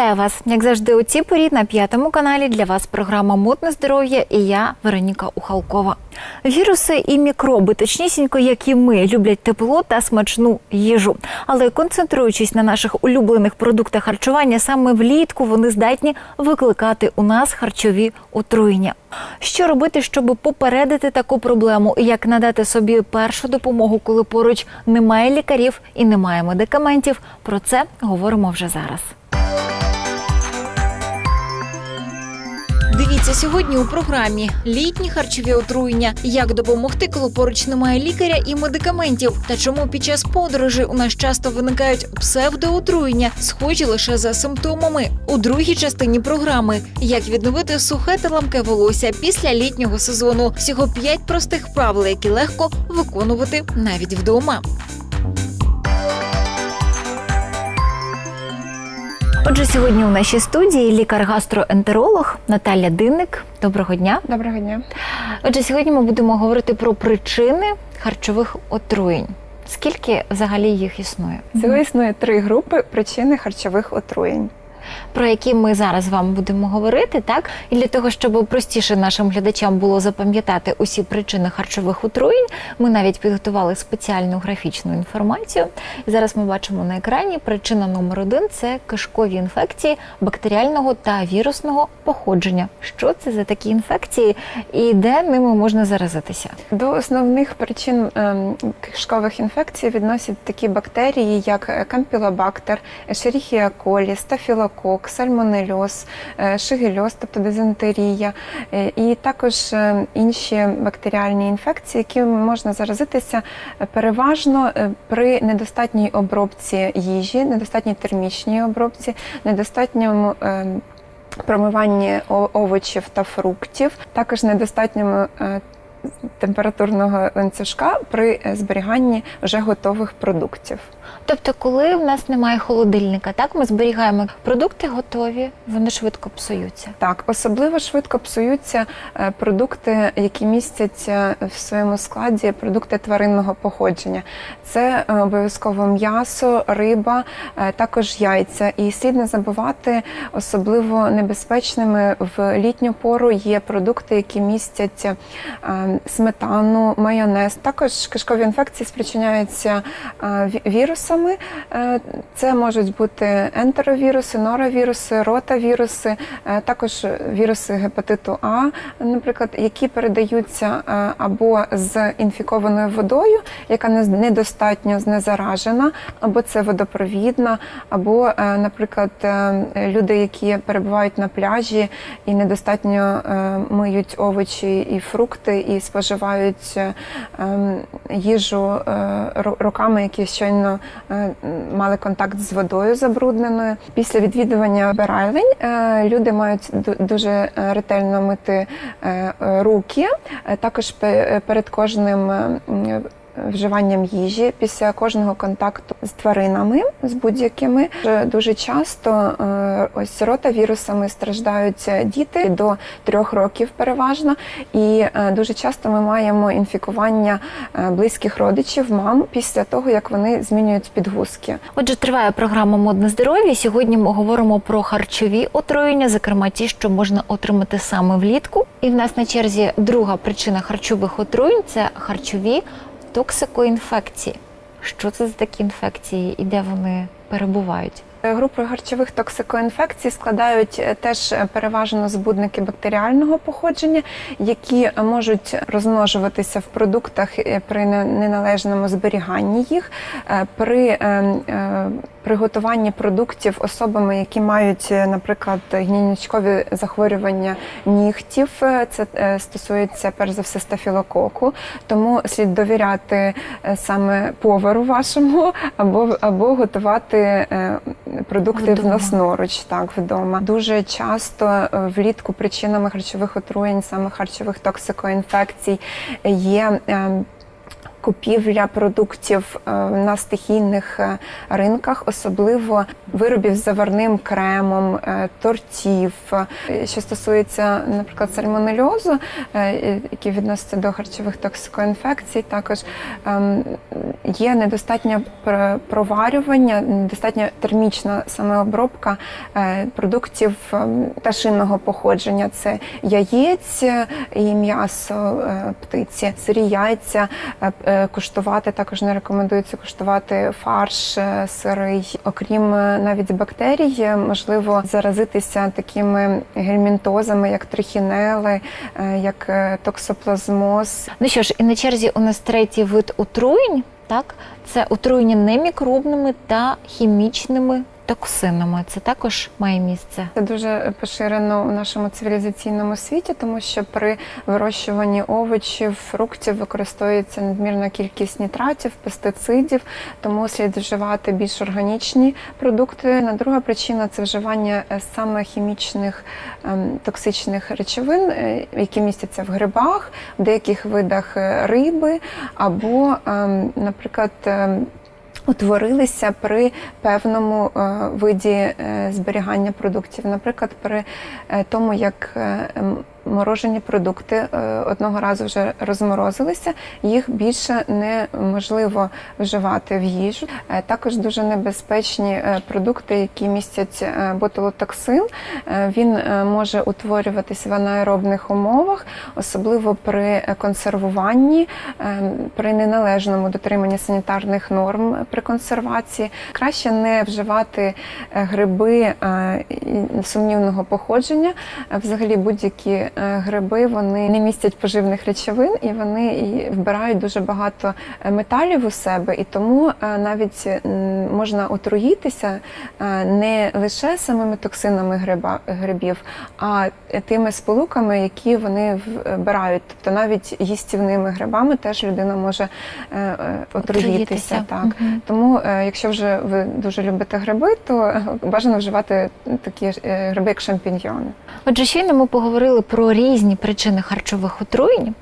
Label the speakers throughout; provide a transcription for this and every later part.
Speaker 1: Вітаю вас! Як завжди, у цій порі на п'ятому каналі для вас програма Модне здоров'я і я, Вероніка Ухалкова. Віруси і мікроби, точнісінько, як і ми, люблять тепло та смачну їжу. Але концентруючись на наших улюблених продуктах харчування, саме влітку вони здатні викликати у нас харчові отруєння. Що робити, щоб попередити таку проблему, і як надати собі першу допомогу, коли поруч немає лікарів і немає медикаментів? Про це говоримо вже зараз. Дивіться сьогодні у програмі літні харчові отруєння. Як допомогти, коли поруч немає лікаря і медикаментів? Та чому під час подорожі у нас часто виникають псевдоотруєння, схожі лише за симптомами? У другій частині програми як відновити сухе та ламке волосся після літнього сезону. Всього п'ять простих правил, які легко виконувати навіть вдома. Отже, сьогодні у нашій студії лікар-гастроентеролог Наталя Динник. Доброго дня.
Speaker 2: Доброго дня.
Speaker 1: Отже, сьогодні ми будемо говорити про причини харчових отруєнь. Скільки взагалі їх існує?
Speaker 2: Всього існує три групи причини харчових отруєнь.
Speaker 1: Про які ми зараз з вами будемо говорити, так і для того, щоб простіше нашим глядачам було запам'ятати усі причини харчових отруєнь, ми навіть підготували спеціальну графічну інформацію. І зараз ми бачимо на екрані причина номер один це кишкові інфекції бактеріального та вірусного походження. Що це за такі інфекції і де ними можна заразитися?
Speaker 2: До основних причин ем, кишкових інфекцій відносять такі бактерії, як кампілобактер, Escherichia coli, стафілокок, сальмонельоз, е, шигельоз, тобто дизентерія, е, і також е, інші бактеріальні інфекції, які можна заразитися переважно при недостатній обробці їжі, недостатній термічній обробці, недостатньому промиванні овочів та фруктів, також недостатньому температурного ланцюжка при е, зберіганні вже готових продуктів.
Speaker 1: Тобто, коли в нас немає холодильника, так ми зберігаємо продукти готові, вони швидко псуються.
Speaker 2: Так, особливо швидко псуються е, продукти, які містять в своєму складі продукти тваринного походження. Це е, обов'язково м'ясо, риба, також яйця. І слід не забувати, особливо небезпечними в літню пору є продукти, які містять е, сметану, майонез. Також кишкові інфекції спричиняються вірусами. Е, Це можуть бути ентеровіруси, норовіруси, ротавіруси, е, також віруси гепатиту А, наприклад, які передаються е, або з інфікованою водою, яка недостатньо знезаражена, або це водопровідна, або, наприклад, люди, які перебувають на пляжі і недостатньо миють овочі і фрукти, і споживають е, ем, їжу е, руками, які щойно е, мали контакт з водою забрудненою. Після відвідування вбиралень люди мають дуже ретельно мити руки, також перед кожним. Вживанням їжі після кожного контакту з тваринами, з будь-якими Дуже- дуже часто е, ось ротавірусами страждають діти до трьох років переважно, і е, дуже часто ми маємо інфікування е, близьких родичів, мам після того як вони змінюють підгузки.
Speaker 1: Отже, триває програма Модне здоров'я. Сьогодні ми говоримо про харчові отруєння, зокрема ті, що можна отримати саме влітку. І в нас на черзі друга причина харчових отруєнь це харчові токсикоінфекції. Що це за такі інфекції і де вони перебувають?
Speaker 2: Групи харчових токсикоінфекцій складають е, теж е, переважно збудники бактеріального походження, які можуть розмножуватися в продуктах е, при неналежному зберіганні їх, при е, е, приготуванні продуктів особами, які мають, наприклад, гнійничкові захворювання нігтів. Це стосується перш за все стафілококу, тому слід довіряти саме повару вашому або, або готувати е, продукти
Speaker 1: Вдома.
Speaker 2: власноруч, так вдома. Дуже часто е, влітку причинами харчових отруєнь, саме харчових токсикоінфекцій, є. Купівля продуктів е, на стихійних е, ринках, особливо виробів з заварним кремом, е, тортів. Що стосується, наприклад, сальмонельозу, який відноситься до харчових токсикоінфекцій, також ем, є недостатнє проварювання, недостатня термічна саме обробка е, продуктів ем, пташинного походження. Це яєць і м'ясо птиці, сирі яйця. Е, Куштувати також не рекомендується куштувати фарш е, сирий. Окрім е, навіть бактерій, можливо заразитися такими гельмінтозами, як трихінели, як токсоплазмоз,
Speaker 1: Ну що ж, і на черзі у нас третій вид отруєнь, так? Це отруєння немікробними та хімічними токсинами. Це також має місце.
Speaker 2: Це дуже поширено у нашому цивілізаційному світі, тому що при вирощуванні овочів, фруктів використовується надмірна кількість нітратів, пестицидів, тому слід вживати більш органічні продукти. На друга причина це вживання е, саме хімічних ем, токсичних речовин, е, які містяться в грибах, в деяких видах е, риби, або, ем, наприклад, ем, утворилися при певному е, виді е, зберігання продуктів. Наприклад, при е, тому, як морожені продукти е, одного разу вже розморозилися, їх більше неможливо вживати в їжу. Е, Також дуже небезпечні е, продукти, які містять ботулотоксин. Він може утворюватись в анаеробних умовах, особливо при консервуванні, при неналежному дотриманні санітарних норм при консервації. Краще не вживати гриби сумнівного походження. Взагалі будь-які гриби вони не містять поживних речовин і вони вбирають дуже багато е, металів у себе, і тому е, навіть можна отруїтися е, не лише самими токсинами гриба, грибів, а тими сполуками, які вони вбирають. Тобто навіть їстівними грибами теж людина може е, е, отруїтися.
Speaker 1: Отруїтися.
Speaker 2: Так.
Speaker 1: Мгм.
Speaker 2: Тому, е, якщо вже ви дуже любите гриби, то е, бажано вживати такі е, гриби, як шампіньйони.
Speaker 1: Отже, щойно ми поговорили про різні причини харчових отруєнь.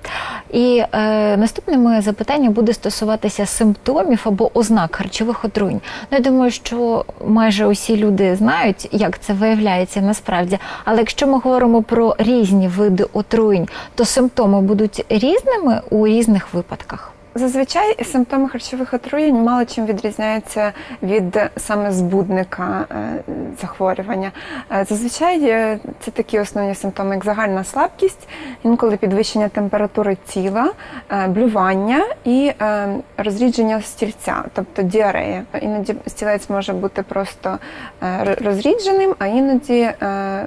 Speaker 1: І е, наступне моє запитання буде стосуватися симптомів або ознак харчових отруєнь. Ну, я думаю, що майже усі люди знають, як це виявляється насправді. Але якщо ми говоримо про різні види отруєнь, то симптоми будуть різними у різних випадках.
Speaker 2: Зазвичай симптоми харчових отруєнь мало чим відрізняються від саме збудника е, захворювання. Е, Зазвичай е, це такі основні симптоми, як загальна слабкість, інколи підвищення температури тіла, е, блювання і е, розрідження стільця, тобто діарея. Іноді стілець може бути просто е, розрідженим, а іноді е,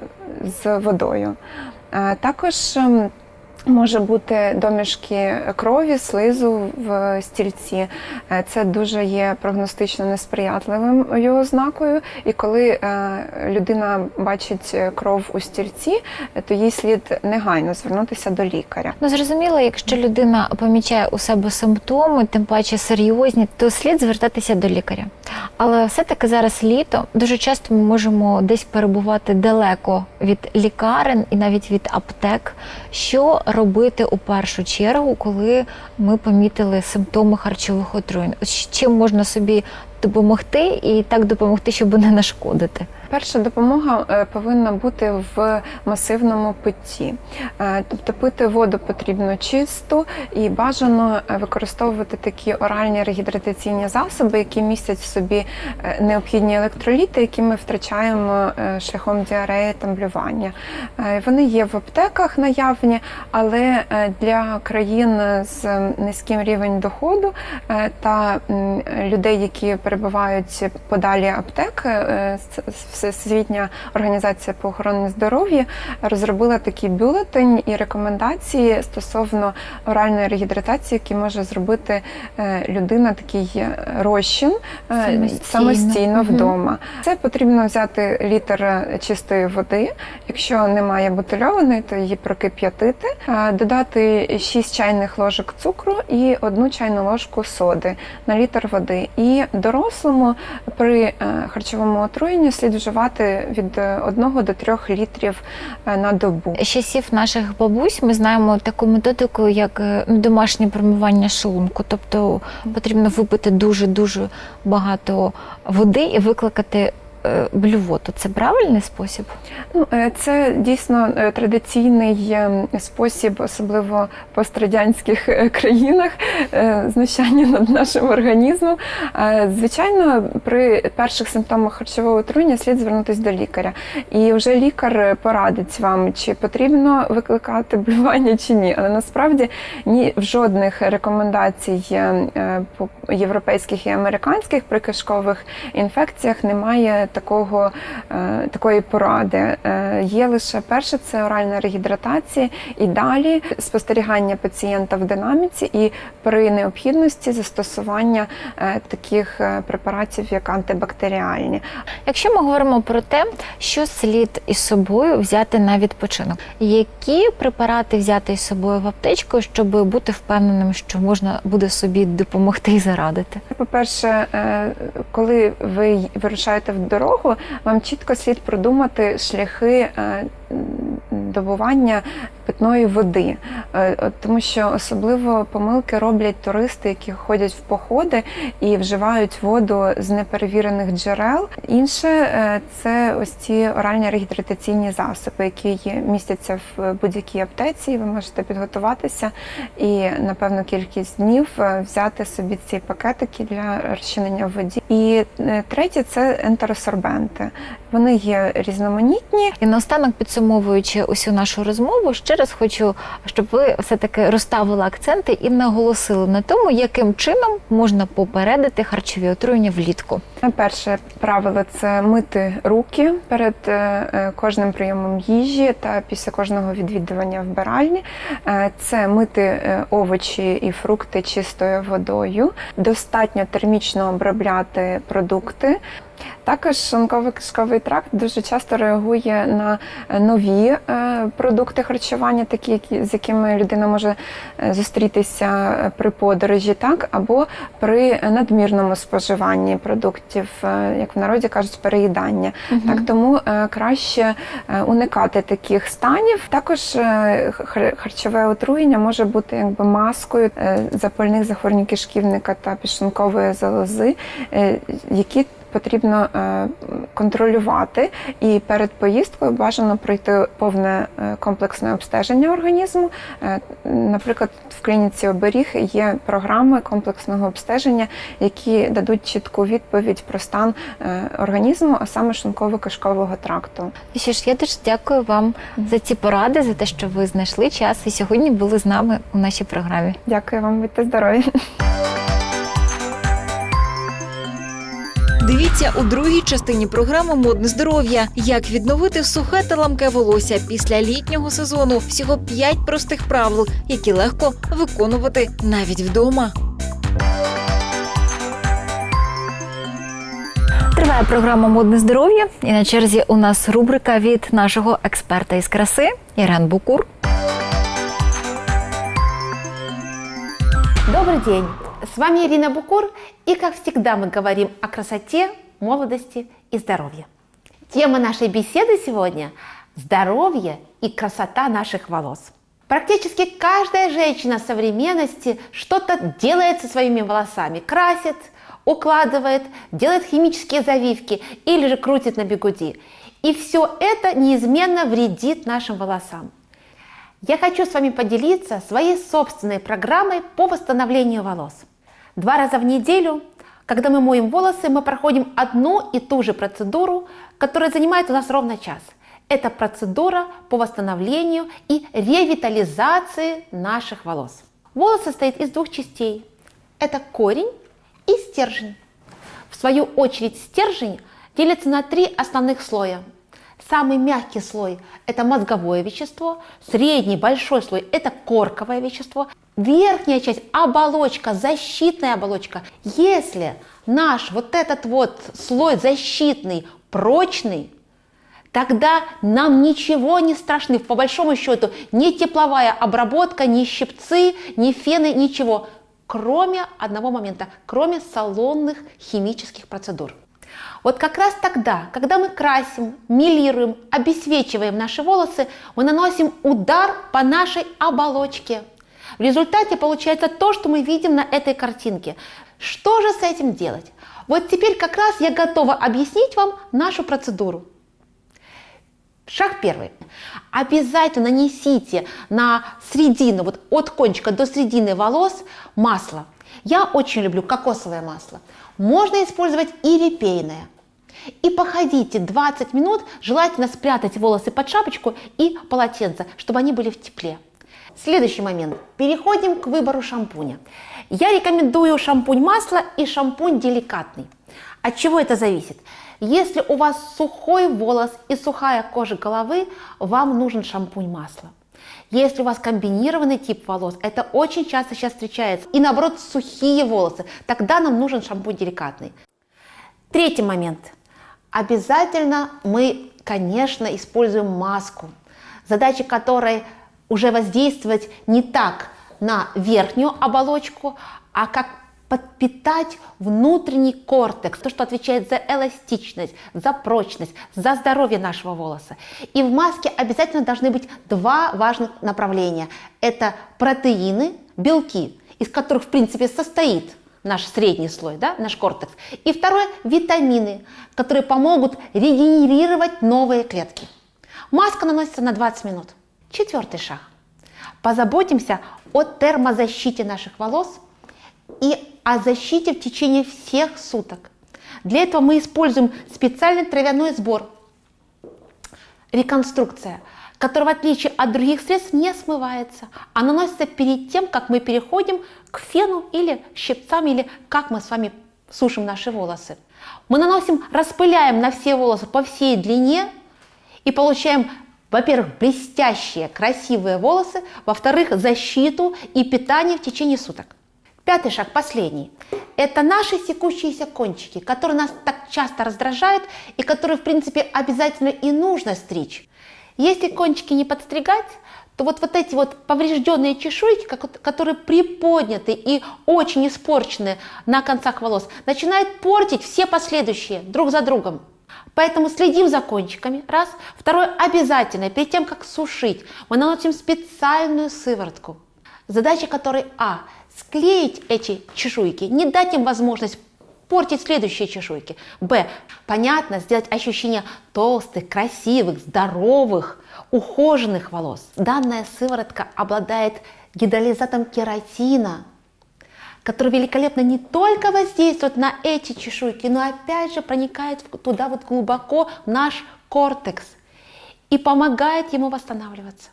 Speaker 2: з водою. Е, Також ем, Може бути домішки крові, слизу в стільці. Е, Це дуже є прогностично несприятливою ознакою. І коли е, людина бачить кров у стільці, е, то їй слід негайно звернутися до лікаря.
Speaker 1: Ну зрозуміло, якщо людина помічає у себе симптоми, тим паче серйозні, то слід звертатися до лікаря. Але все-таки зараз літо дуже часто ми можемо десь перебувати далеко від лікарень і навіть від аптек. Що робити у першу чергу, коли ми помітили симптоми харчових отруєнь? Чим можна собі допомогти і так допомогти, щоб не нашкодити?
Speaker 2: Перша допомога е, повинна бути в масивному питті. Е, Тобто пити воду потрібно чисту і бажано е, використовувати такі оральні регідратаційні засоби, які містять в собі необхідні електроліти, які ми втрачаємо шляхом діареї та блювання. Вони є в аптеках наявні, але для країн з низьким рівень доходу та людей, які перебувають подалі аптек, с- Всесвітня організація по охороні здоров'я розробила такий бюлетень і рекомендації стосовно оральної регідратації, які може зробити е, людина такий е, розчин е,
Speaker 1: Самостійно.
Speaker 2: самостійно вдома. Це потрібно взяти літр чистої води. Якщо немає бутильованої, то її прокип'ятити, додати 6 чайних ложок цукру і одну чайну ложку соди на літр води. І дорослому при харчовому отруєнні слід вживати вживати від 1 до 3 літрів е, на добу.
Speaker 1: З часів наших бабусь ми знаємо таку методику, як е, ну, домашнє промивання шлунку. Тобто потрібно випити дуже дуже багато води і викликати е, блювоту. Це правильний спосіб?
Speaker 2: Ну, е, Це дійсно е, традиційний е, спосіб, особливо в пострадянських е, країнах, е, знущання над нашим організмом. Е, Звичайно, при перших симптомах харчового отруєння слід звернутися до лікаря. І вже лікар порадить вам, чи потрібно викликати блювання чи ні. Але насправді ні в жодних рекомендацій е, е, європейських і американських при кишкових інфекціях немає такого, е, такої поради. Е, Є лише перше це оральна регідратація, і далі спостерігання пацієнта в динаміці, і при необхідності застосування е, таких препаратів, як антибактеріальні.
Speaker 1: Якщо ми говоримо про те, що слід із собою взяти на відпочинок, які препарати взяти із собою в аптечку, щоб бути впевненим, що можна буде собі допомогти і зарадити?
Speaker 2: По-перше, е, коли ви вирушаєте в дорогу, вам чітко слід продумати шляхи е, добування питної води, Е, Тому що особливо помилки роблять туристи, які ходять в походи і вживають воду з неперевірених джерел. Інше е, це ось ці оральні регідратаційні засоби, які містяться в будь-якій аптеці. Ви можете підготуватися і на певну кількість днів е, взяти собі ці пакетики для розчинення в воді. І третє це ентеросорбенти. Вони є різноманітні.
Speaker 1: І наостанок, підсумовуючи усю нашу розмову, ще раз хочу, щоб ви все-таки розставили акценти і наголосили на тому, яким чином можна попередити харчові отруєння влітку.
Speaker 2: Перше правило це мити руки перед е, е, кожним прийомом їжі та після кожного відвідування вбиральні. Е, Це мити овочі і фрукти чистою водою, достатньо термічно обробляти продукти. Також шлунково-кишковий тракт дуже часто реагує на е, нові е, продукти харчування, такі, з якими людина може е, зустрітися при подорожі, так або при надмірному споживанні продуктів, як в народі кажуть, переїдання. Так тому краще уникати таких станів. Також харчове отруєння може бути якби маскою запальних захворювань кишківника та підшлункової залози, які потрібно е, контролювати, і перед поїздкою бажано пройти повне е, комплексне обстеження організму. Е, Наприклад, в клініці оберіг є програми комплексного обстеження, які дадуть чітку відповідь про стан організму, а саме шлунково-кишкового тракту.
Speaker 1: І що ж, я дуже дякую вам за ці поради, за те, що ви знайшли час і сьогодні були з нами у нашій програмі.
Speaker 2: Дякую вам, будьте здорові.
Speaker 3: Дивіться у другій частині програми Модне здоров'я. Як відновити сухе та ламке волосся після літнього сезону. Всього 5 простих правил, які легко виконувати навіть вдома.
Speaker 1: Триває програма Модне здоров'я. І на черзі у нас рубрика від нашого експерта із краси Ірен Букур.
Speaker 4: Добрый день! С вами Ирина Букур, и как всегда мы говорим о красоте, молодости и здоровье. Тема нашей беседы сегодня – здоровье и красота наших волос. Практически каждая женщина современности что-то делает со своими волосами, красит, укладывает, делает химические завивки или же крутит на бигуди. И все это неизменно вредит нашим волосам. Я хочу с вами поделиться своей собственной программой по восстановлению волос. Два раза в неделю, когда мы моем волосы, мы проходим одну и ту же процедуру, которая занимает у нас ровно час. Это процедура по восстановлению и ревитализации наших волос. Волос состоит из двух частей. Это корень и стержень. В свою очередь стержень делится на три основных слоя. Самый мягкий слой – это мозговое вещество, средний большой слой – это корковое вещество, верхняя часть – оболочка, защитная оболочка. Если наш вот этот вот слой защитный, прочный, тогда нам ничего не страшны. По большому счету, ни тепловая обработка, ни щипцы, ни фены, ничего. Кроме одного момента, кроме салонных химических процедур. Вот как раз тогда, когда мы красим, милируем, обесвечиваем наши волосы, мы наносим удар по нашей оболочке. В результате получается то, что мы видим на этой картинке. Что же с этим делать? Вот теперь как раз я готова объяснить вам нашу процедуру. Шаг первый. Обязательно нанесите на середину, вот от кончика до середины волос масло. Я очень люблю кокосовое масло. Можно использовать и репейное. И походите 20 минут, желательно спрятать волосы под шапочку и полотенце, чтобы они были в тепле. Следующий момент. Переходим к выбору шампуня. Я рекомендую шампунь масло и шампунь деликатный. От чего это зависит? Если у вас сухой волос и сухая кожа головы, вам нужен шампунь масло. Если у вас комбинированный тип волос, это очень часто сейчас встречается, и наоборот сухие волосы, тогда нам нужен шампунь деликатный. Третий момент. Обязательно мы, конечно, используем маску, задача которой уже воздействовать не так на верхнюю оболочку, а как подпитать внутренний кортекс, то, что отвечает за эластичность, за прочность, за здоровье нашего волоса. И в маске обязательно должны быть два важных направления. Это протеины, белки, из которых, в принципе, состоит наш средний слой, да, наш кортекс. И второе – витамины, которые помогут регенерировать новые клетки. Маска наносится на 20 минут. Четвертый шаг. Позаботимся о термозащите наших волос и о защите в течение всех суток. Для этого мы используем специальный травяной сбор реконструкция, который в отличие от других средств не смывается, а наносится перед тем, как мы переходим к фену или щипцам, или как мы с вами сушим наши волосы. Мы наносим, распыляем на все волосы по всей длине и получаем, во-первых, блестящие, красивые волосы, во-вторых, защиту и питание в течение суток. Пятый шаг, последний. Это наши секущиеся кончики, которые нас так часто раздражают и которые, в принципе, обязательно и нужно стричь. Если кончики не подстригать, то вот, вот эти вот поврежденные чешуйки, которые приподняты и очень испорчены на концах волос, начинают портить все последующие друг за другом. Поэтому следим за кончиками. Раз. Второе, обязательно, перед тем, как сушить, мы наносим специальную сыворотку. Задача которой А. Склеить эти чешуйки, не дать им возможность портить следующие чешуйки. Б. Понятно, сделать ощущение толстых, красивых, здоровых, ухоженных волос. Данная сыворотка обладает гидролизатом кератина, который великолепно не только воздействует на эти чешуйки, но опять же проникает туда вот глубоко в наш кортекс и помогает ему восстанавливаться.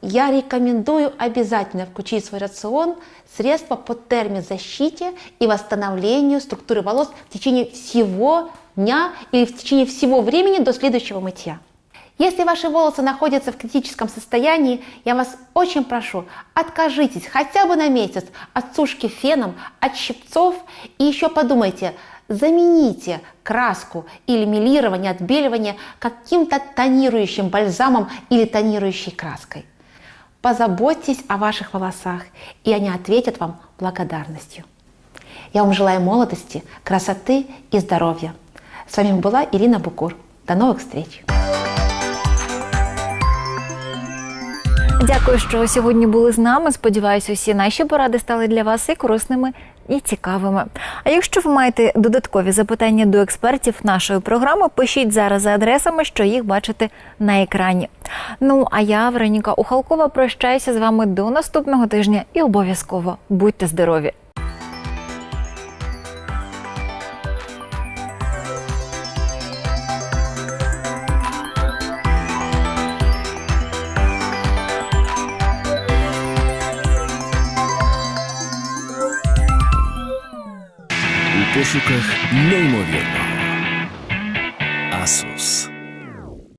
Speaker 4: Я рекомендую обязательно включить в свой рацион средства по термозащите и восстановлению структуры волос в течение всего дня или в течение всего времени до следующего мытья. Если ваши волосы находятся в критическом состоянии, я вас очень прошу, откажитесь хотя бы на месяц от сушки феном, от щипцов и еще подумайте, замените краску или милирование, отбеливание каким-то тонирующим бальзамом или тонирующей краской. Позаботьтесь о ваших волосах, и они ответят вам благодарностью. Я вам желаю молодости, красоты и здоровья. С вами была Ирина Букур. До новых встреч!
Speaker 1: Дякую, що сьогодні були з нами. Сподіваюся, усі наші поради стали для вас і корисними, і цікавими. А якщо ви маєте додаткові запитання до експертів нашої програми, пишіть зараз за адресами, що їх бачите на екрані. Ну а я, Вероніка Ухалкова, прощаюся з вами до наступного тижня і обов'язково будьте здорові!
Speaker 5: não neimowierna.